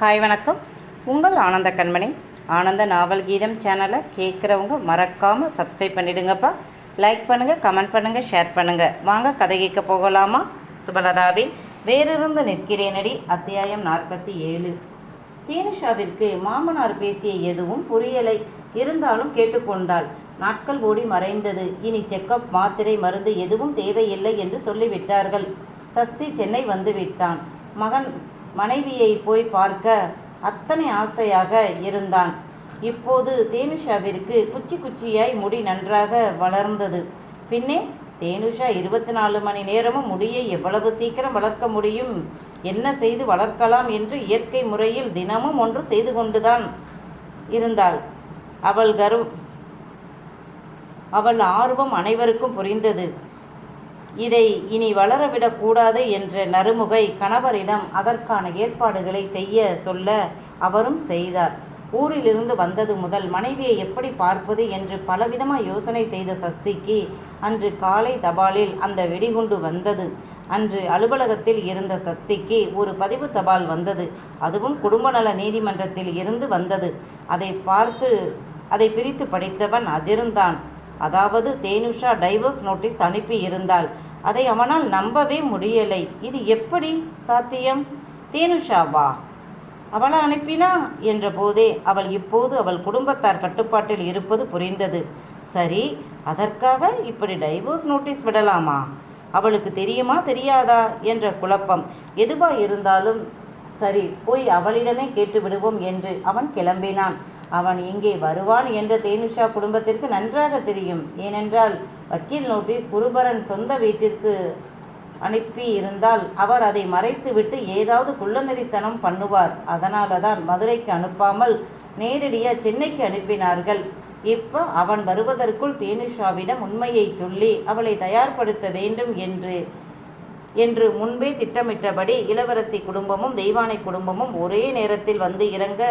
Hi வணக்கம். உங்கள் ஆனந்த கண்மணி. ஆனந்த நாவல் கீதம் சேனலை கேட்குறவங்க மறக்காமல் சப்ஸ்கிரைப் பண்ணிடுங்கப்பா. லைக் பண்ணுங்கள் கமெண்ட் பண்ணுங்கள் ஷேர் பண்ணுங்கள் வாங்க கதை கேட்க போகலாமா? சுபலதாவின் வேறிருந்து நிற்கிறேனடி அத்தியாயம் நாற்பத்தி ஏழு. தீனுஷாவிற்கு மாமனார் பேசிய எதுவும் புரியலை. இருந்தாலும் கேட்டுக்கொண்டாள். நாட்கள் ஓடி மறைந்தது. இனி செக்கப் மாத்திரை மருந்து எதுவும் தேவையில்லை என்று சொல்லிவிட்டார்கள். சஸ்தி சென்னை வந்து விட்டான். மகன் மனைவியை போய் பார்க்க அத்தனை ஆசையாக இருந்தான். இப்போது தேனுஷாவிற்கு குச்சி குச்சியாய் முடி நன்றாக வளர்ந்தது. பின்னே தேனுஷா இருபத்தி நாலு மணி நேரமும் முடியை எவ்வளவு சீக்கிரம் வளர்க்க முடியும்? என்ன செய்து வளர்க்கலாம் என்று இயற்கை முறையில் தினமும் ஒன்று செய்து கொண்டுதான் இருந்தாள். அவள் கரு அவள் ஆர்வம் அனைவருக்கும் புரிந்தது. இதை இனி வளரவிடக்கூடாது என்ற நறுமுகை கணவரிடம் அதற்கான ஏற்பாடுகளை செய்ய சொல்ல அவரும் செய்தார். ஊரிலிருந்து வந்தது முதல் மனைவியை எப்படி பார்ப்பது என்று பலவிதமாக யோசனை செய்த சஸ்திக்கு அன்று காலை தபாலில் அந்த வெடிகுண்டு வந்தது. அன்று அலுவலகத்தில் இருந்த சஸ்திக்கு ஒரு பதிவு தபால் வந்தது. அதுவும் குடும்ப நல நீதிமன்றத்தில் இருந்து வந்தது. அதை பார்த்து அதை பிரித்து படித்தவன் அதிர்ந்தான். அதாவது தேனுஷா டைவர்ஸ் நோட்டீஸ் அனுப்பி இருந்தாள் அதை அவனால் நம்பவே முடியலை. இது எப்படி சாத்தியம்? தேனுஷாவா அவளை அனுப்பினா? என்ற போதே அவள் இப்போது அவள் குடும்பத்தார் கட்டுப்பாட்டில் இருப்பது புரிந்தது. சரி அதற்காக இப்படி டைவோர்ஸ் நோட்டீஸ் விடலாமா? அவளுக்கு தெரியுமா தெரியாதா? என்ற குழப்பம். எதுவாக இருந்தாலும் சரி போய் அவளிடமே கேட்டு விடுவோம் என்று அவன் கிளம்பினான். அவன் இங்கே வருவான் என்ற தேனுஷா குடும்பத்திற்கு நன்றாக தெரியும். ஏனென்றால் வக்கீல் நோட்டீஸ் குருபரன் சொந்த வீட்டிற்கு அனுப்பி இருந்தால் அவர் அதை மறைத்துவிட்டு ஏதாவது குள்ளநெறித்தனம் பண்ணுவார். அதனால தான் மதுரைக்கு அனுப்பாமல் நேரடியாக சென்னைக்கு அனுப்பினார்கள். இப்போ அவன் வருவதற்குள் தேனுஷாவிடம் உண்மையை சொல்லி அவளை தயார்படுத்த வேண்டும் என்று என்று முன்பே திட்டமிட்டபடி இளவரசி குடும்பமும் தெய்வானை குடும்பமும் ஒரே நேரத்தில் வந்து இறங்க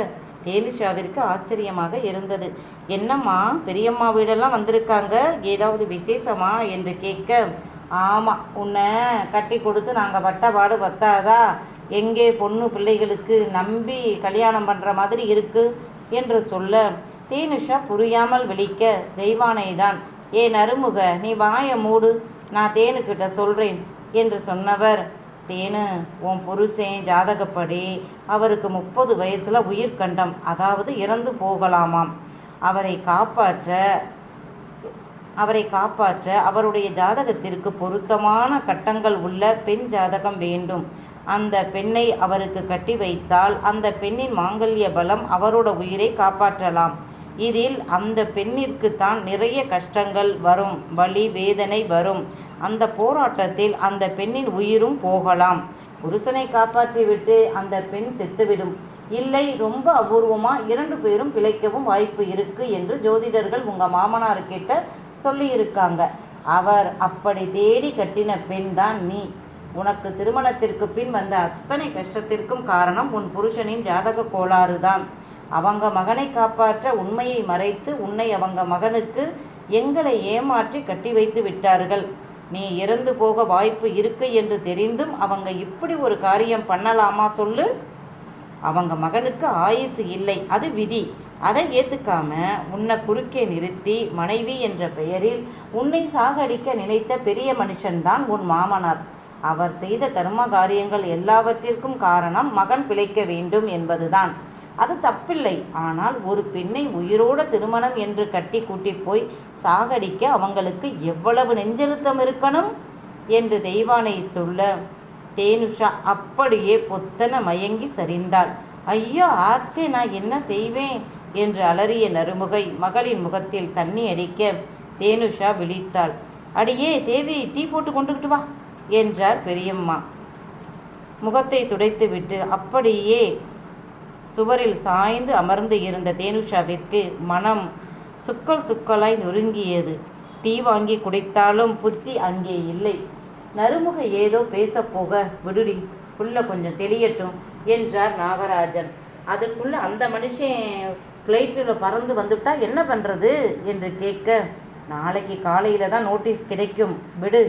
தேனுஷாவிற்கு ஆச்சரியமாக இருந்தது. என்னம்மா பெரியம்மா வீடெல்லாம் வந்திருக்காங்க. ஏதாவது விசேஷமா என்று கேட்க ஆமாம் உன்னை கட்டி கொடுத்து நாங்கள் பட்ட பத்தாதா? எங்கே பொண்ணு பிள்ளைகளுக்கு நம்பி கல்யாணம் பண்ணுற மாதிரி இருக்கு என்று சொல்ல தேனுஷா புரியாமல் விழிக்க தெய்வானை தான் ஏ நறுமுக நீ வாய மூடு நான் தேனுக்கிட்ட சொல்கிறேன் என்று சொன்னவர். தேனு உன் புருஷன் ஜாதகப்படி அவருக்கு முப்பது வயசில் உயிர்கண்டம் அதாவது இறந்து போகலாமாம். அவரை காப்பாற்ற அவரை காப்பாற்ற அவருடைய ஜாதகத்திற்கு பொருத்தமான கட்டங்கள் உள்ள பெண் ஜாதகம் வேண்டும். அந்த பெண்ணை அவருக்கு கட்டி வைத்தால் அந்த பெண்ணின் மாங்கல்ய பலம் அவரோட உயிரை காப்பாற்றலாம். இதில் அந்த பெண்ணிற்கு தான் நிறைய கஷ்டங்கள் வரும் வலி வேதனை வரும். அந்த போராட்டத்தில் அந்த பெண்ணின் உயிரும் போகலாம். புருஷனை காப்பாற்றிவிட்டு அந்த பெண் செத்துவிடும். இல்லை ரொம்ப அபூர்வமாக இரண்டு பேரும் பிழைக்கவும் வாய்ப்பு இருக்கு என்று ஜோதிடர்கள் உங்கள் மாமனார்கிட்ட சொல்லியிருக்காங்க. அவர் அப்படி தேடி கட்டின பெண் தான் நீ. உனக்கு திருமணத்திற்கு பின் வந்த அத்தனை கஷ்டத்திற்கும் காரணம் உன் புருஷனின் ஜாதக கோளாறு தான். அவங்க மகனை காப்பாற்ற உண்மையை மறைத்து உன்னை அவங்க மகனுக்கு எங்களை ஏமாற்றி கட்டி வைத்து விட்டார்கள். நீ இறந்து போக வாய்ப்பு இருக்கு என்று தெரிந்தும் அவங்க இப்படி ஒரு காரியம் பண்ணலாமா சொல்லு? அவங்க மகனுக்கு ஆயுசு இல்லை அது விதி. அதை ஏற்றுக்காம உன்னை குறுக்கே நிறுத்தி மனைவி என்ற பெயரில் உன்னை சாகடிக்க நினைத்த பெரிய மனுஷன்தான் உன் மாமனார். அவர் செய்த தர்ம காரியங்கள் எல்லாவற்றிற்கும் காரணம் மகன் பிழைக்க வேண்டும் என்பதுதான். அது தப்பில்லை. ஆனால் ஒரு பெண்ணை உயிரோட திருமணம் என்று கட்டி கூட்டி போய் சாகடிக்க அவங்களுக்கு எவ்வளவு நெஞ்செழுத்தம் இருக்கணும்? என்று தெய்வானை சொல்ல தேனுஷா அப்படியே பொத்தன மயங்கி சரிந்தாள். ஐயோ ஆத்தே நான் என்ன செய்வேன்? என்று அலறிய நறுமுகை மகளின் முகத்தில் தண்ணி அடிக்க தேனுஷா விழித்தாள். அடியே தேவி டீ போட்டு கொண்டுகிட்டு வா என்றார் பெரியம்மா. முகத்தை துடைத்துவிட்டு அப்படியே சுவரில் சாய்ந்து அமர்ந்து இருந்த தேனுஷாவிற்கு மனம் சுக்கல் சுக்கலாய் நொறுங்கியது. டீ வாங்கி குடித்தாலும் புத்தி அங்கே இல்லை. நறுமுக ஏதோ பேசப் போக விடுடி உள்ள கொஞ்சம் தெளியட்டும் என்றார் நாகராஜன். அதுக்குள்ள அந்த மனுஷன் ஃப்ளைட்டில் பறந்து வந்துட்டா என்ன பண்ணுறது என்று கேட்க நாளைக்கு காலையில் தான் நோட்டீஸ் கிடைக்கும். விடு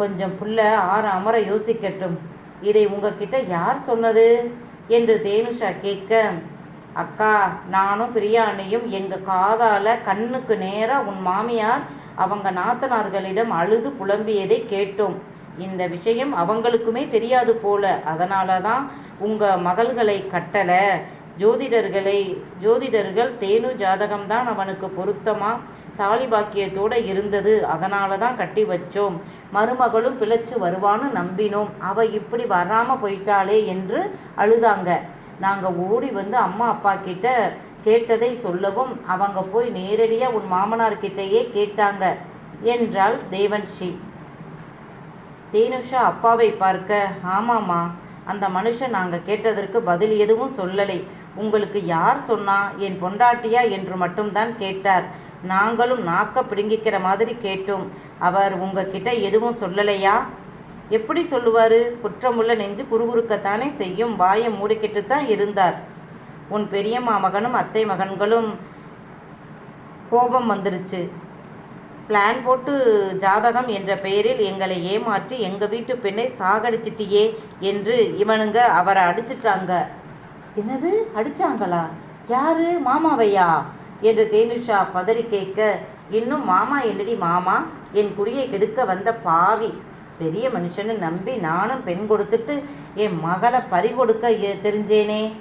கொஞ்சம் புள்ள ஆற அமர யோசிக்கட்டும். இதை உங்ககிட்ட யார் சொன்னது? என்று தேனுஷா கேட்க அக்கா நானும் பிரியாணியும் எங்க காதால கண்ணுக்கு நேரா உன் மாமியார் அவங்க நாத்தனார்களிடம் அழுது புலம்பியதை கேட்டோம். இந்த விஷயம் அவங்களுக்குமே தெரியாது போல. அதனால தான் உங்க மகள்களை கட்டல. ஜோதிடர்களை ஜோதிடர்கள் தேனு ஜாதகம்தான் அவனுக்கு பொருத்தமா? தாலி பாக்கியத்தோடு இருந்தது. அதனால தான் கட்டி வச்சோம். மருமகளும் பிழைச்சு வருவான்னு நம்பினோம். அவ இப்படி வராமல் போயிட்டாளே என்று அழுதாங்க. நாங்கள் ஓடி வந்து அம்மா அப்பா கிட்ட கேட்டதை சொல்லவும் அவங்க போய் நேரடியாக உன் மாமனார் கிட்டேயே கேட்டாங்க என்றாள் தேவன்ஸ்ரீ தேனுஷா அப்பாவை பார்க்க ஆமாம்மா அந்த மனுஷன் நாங்கள் கேட்டதற்கு பதில் எதுவும் சொல்லலை. உங்களுக்கு யார் சொன்னா என் பொண்டாட்டியா? என்று மட்டும்தான் கேட்டார். நாங்களும் நாக்க பிடுங்கிக்கிற மாதிரி கேட்டோம். அவர் உங்ககிட்ட எதுவும் சொல்லலையா? எப்படி சொல்லுவார்? குற்றமுள்ள நெஞ்சு குறுகுறுக்கத்தானே செய்யும். வாயை மூடிக்கிட்டு தான் இருந்தார். உன் பெரியம்மா மகனும் அத்தை மகன்களும் கோபம் வந்துருச்சு. பிளான் போட்டு ஜாதகம் என்ற பெயரில் எங்களை ஏமாற்றி எங்கள் வீட்டு பெண்ணை சாகடிச்சிட்டியே என்று இவனுங்க அவரை அடிச்சிட்டாங்க. என்னது? அடிச்சாங்களா? யாரு? மாமாவையா? என்று தேனுஷா பதறி கேட்க இன்னும் மாமா என்னடி மாமா? என் குடியை கெடுக்க வந்த பாவி. பெரிய மனுஷன்னு நம்பி நானும் பெண் கொடுத்துட்டு என் மகளை பறி கொடுக்க எ- தெரிஞ்சேனே.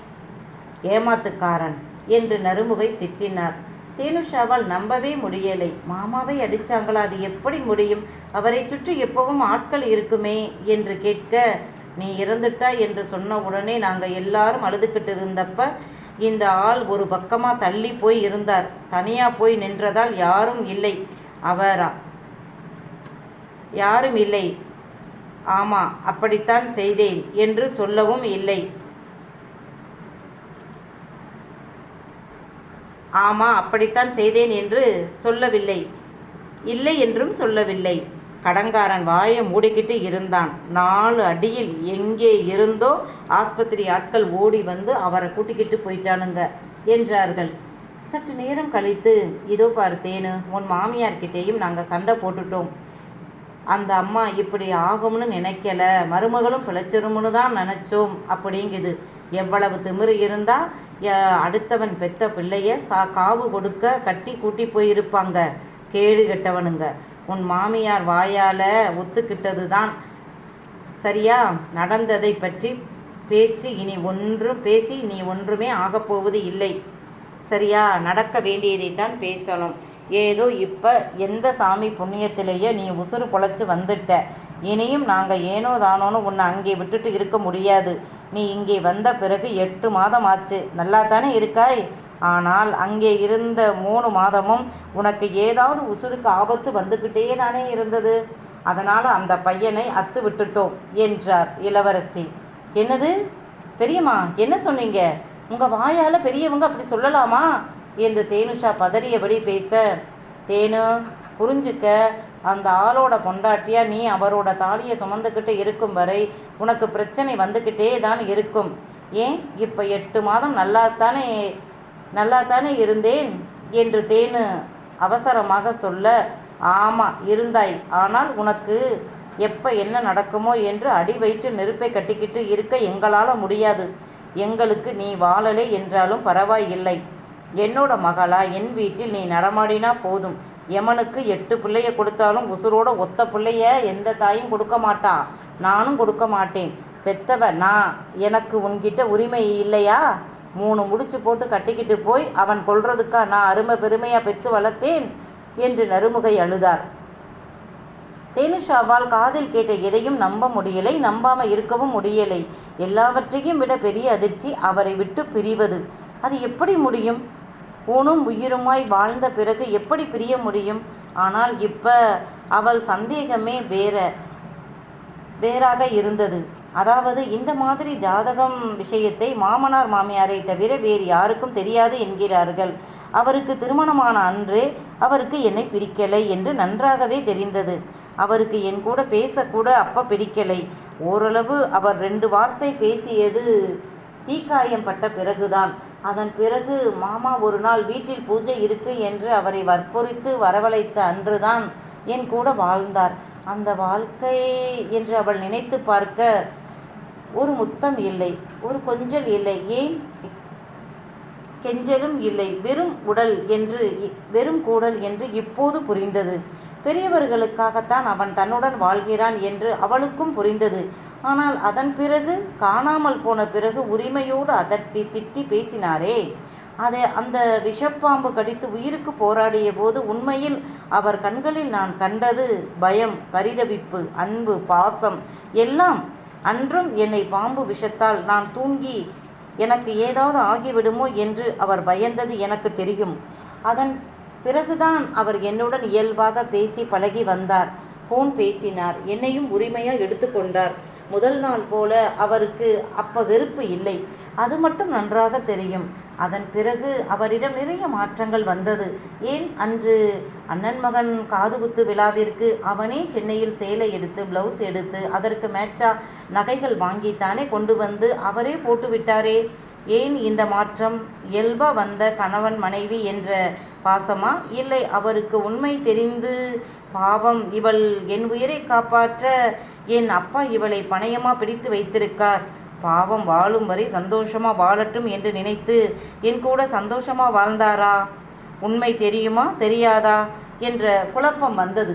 ஏமாத்துக்காரன் என்று நறுமுகை திட்டினார். தேனுஷாவால் நம்பவே முடியலை. மாமாவை அடித்தாங்களா அது எப்படி முடியும்? அவரை சுற்றி எப்பவும் ஆட்கள் இருக்குமே? என்று கேட்க நீ இறந்துட்டா? என்று சொன்ன உடனே நாங்கள் எல்லாரும் அழுதுகிட்டு இருந்தப்ப இந்த ஆள் ஒரு பக்கமாக தள்ளி போய் இருந்தார். தனியாக போய் நின்றதால் யாரும் இல்லை. அவரா? யாரும் இல்லை. ஆமா அப்படித்தான் செய்தேன் என்று சொல்லவும் இல்லை. ஆமா அப்படித்தான் செய்தேன் என்று சொல்லவில்லை. இல்லை என்றும் சொல்லவில்லை. கடங்காரன் வாயை மூடிக்கிட்டு இருந்தான். நாலு அடியில் எங்கே இருந்தோ ஆஸ்பத்திரி ஆட்கள் ஓடி வந்து அவரை கூட்டிக்கிட்டு போயிட்டானுங்க என்றார்கள். சற்று நேரம் கழித்து இதோ பார்த்தேன்னு உன் மாமியார்கிட்டேயும் நாங்கள் சண்டை போட்டுட்டோம். அந்த அம்மா இப்படி ஆகும்னு நினைக்கல. மருமகளும் பிழைச்சிரும்னு தான் நினச்சோம் அப்படிங்குது. எவ்வளவு திமிரு இருந்தால் அடுத்தவன் பெத்த பிள்ளைய சா காவு கொடுக்க கட்டி கூட்டி போயிருப்பாங்க. கேடு கெட்டவனுங்க. உன் மாமியார் வாயால் ஒத்துக்கிட்டது தான் சரியா? நடந்ததை பற்றி பேச்சு இனி ஒன்றும் பேசி நீ ஒன்றுமே ஆகப்போவது இல்லை. சரியா? நடக்க வேண்டியதைத்தான் பேசணும். ஏதோ இப்போ எந்த சாமி புண்ணியத்திலேயே நீ உசுறு பொழைச்சி வந்துட்ட? இனியும் நாங்கள் ஏனோ தானோன்னு உன்னை அங்கே விட்டுட்டு இருக்க முடியாது. நீ இங்கே வந்த பிறகு எட்டு மாதம் ஆச்சு. நல்லா தானே இருக்காய்? ஆனால் அங்கே இருந்த மூணு மாதமும் உனக்கு ஏதாவது உசுருக்கு ஆபத்து வந்துக்கிட்டே தானே இருந்தது. அதனால் அந்த பையனை அத்து விட்டுட்டோம் என்றார் இளவரசி. என்னது? பெரியம்மா என்ன சொன்னீங்க? உங்கள் வாயால் பெரியவங்க அப்படி சொல்லலாமா? என்று தேனுஷா பதறியபடி பேச தேனு புரிஞ்சுக்க அந்த ஆளோட பொண்டாட்டியா நீ அவரோட தாலியை சுமந்துக்கிட்டு இருக்கும் வரை உனக்கு பிரச்சனை வந்துக்கிட்டே தான் இருக்கும். ஏன்? இப்போ எட்டு மாதம் நல்லா தானே நல்லா தானே இருந்தேன்? என்று தேனு அவசரமாக சொல்ல ஆமாம் இருந்தாய். ஆனால் உனக்கு எப்போ என்ன நடக்குமோ என்று அடி வயிற்று நெருப்பை கட்டிக்கிட்டு இருக்க எங்களால் முடியாது. எங்களுக்கு நீ வாழலை என்றாலும் பரவாயில்லை என்னோட மகளா என் வீட்டில் நீ நடமாடினா போதும். எமனுக்கு எட்டு பிள்ளைய கொடுத்தாலும் உசுரோட ஒத்த பிள்ளைய எந்த தாயும் கொடுக்க மாட்டா. நானும் கொடுக்க மாட்டேன். பெத்தவ நான் எனக்கு உன்கிட்ட உரிமை இல்லையா? மூணு முடிச்சு போட்டு கட்டிக்கிட்டு போய் அவன் கொள்றதுக்கா நான் அருமை பெருமையாக பெற்று வளர்த்தேன் என்று நறுமுகை அழுதார். தேனுஷாவால் காதில் கேட்ட எதையும் நம்ப முடியலை நம்பாமல் இருக்கவும் முடியலை. எல்லாவற்றையும் விட பெரிய அதிர்ச்சி அவரை விட்டு பிரிவது. அது எப்படி முடியும்? ஊனும் உயிருமாய் வாழ்ந்த பிறகு எப்படி பிரிய முடியும்? ஆனால் இப்போ அவள் சந்தேகமே வேற வேறாக இருந்தது. அதாவது இந்த மாதிரி ஜாதகம் விஷயத்தை மாமனார் மாமியாரை தவிர வேறு யாருக்கும் தெரியாது என்கிறார்கள். அவருக்கு திருமணமான அன்றே அவருக்கு என்னை பிடிக்கலை என்று நன்றாகவே தெரிந்தது. அவருக்கு என் கூட பேசக்கூட அப்ப பிடிக்கலை. ஓரளவு அவர் ரெண்டு வார்த்தை பேசியது தீக்காயம் பட்ட பிறகுதான். அதன் பிறகு மாமா ஒரு நாள் வீட்டில் பூஜை இருக்கு என்று அவரை வற்புறுத்து வரவழைத்த அன்றுதான் என் கூட வாழ்ந்தார். அந்த வாழ்க்கை என்று அவள் நினைத்து பார்க்க ஒரு முத்தம் இல்லை ஒரு கொஞ்சல் இல்லை. ஏன்? கெஞ்சலும் இல்லை. வெறும் உடல் என்று வெறும் கூடல் என்று இப்போது புரிந்தது. பெரியவர்களுக்காகத்தான் அவன் தன்னுடன் வாழ்கிறான் என்று அவளுக்கும் புரிந்தது. ஆனால் அதன் பிறகு காணாமல் போன பிறகு உரிமையோடு அதட்டி திட்டி பேசினாரே. அதை அந்த விஷப்பாம்பு கடித்து உயிருக்கு போராடிய போது உண்மையில் அவர் கண்களில் நான் கண்டது பயம் பரிதவிப்பு அன்பு பாசம் எல்லாம் அன்றும் என்னை பாம்பு விஷத்தால் நான் தூங்கி எனக்கு ஏதாவது ஆகிவிடுமோ என்று அவர் பயந்தது எனக்கு தெரியும். அதன் பிறகுதான் அவர் என்னுடன் இயல்பாக பேசி பழகி வந்தார். ஃபோன் பேசினார். என்னையும் உரிமையாக எடுத்துக்கொண்டார் முதல் நாள் போல அவருக்கு அப்ப வெறுப்பு இல்லை. அது மட்டும் நன்றாக தெரியும். அதன் பிறகு அவரிடம் நிறைய மாற்றங்கள் வந்தது. ஏன்? அன்று அண்ணன் மகன் காதுகுத்து விழாவிற்கு அவனே சென்னையில் சேலை எடுத்து பிளவுஸ் எடுத்து அதற்கு மேட்சா நகைகள் வாங்கித்தானே கொண்டு வந்து அவரே போட்டு விட்டாரே. ஏன் இந்த மாற்றம்? இயல்பா வந்த கணவன் மனைவி என்ற பாசமா? இல்லை அவருக்கு உண்மை தெரிந்து பாவம் இவள் என் உயிரை காப்பாற்ற என் அப்பா இவளை பணயமா பிடித்து வைத்திருக்கார். பாவம் வாழும் வரை சந்தோஷமாக வாழட்டும் என்று நினைத்து என் கூட சந்தோஷமாக வாழ்ந்தாரா? உண்மை தெரியுமா? தெரியாதா? என்ற குழப்பம் வந்தது.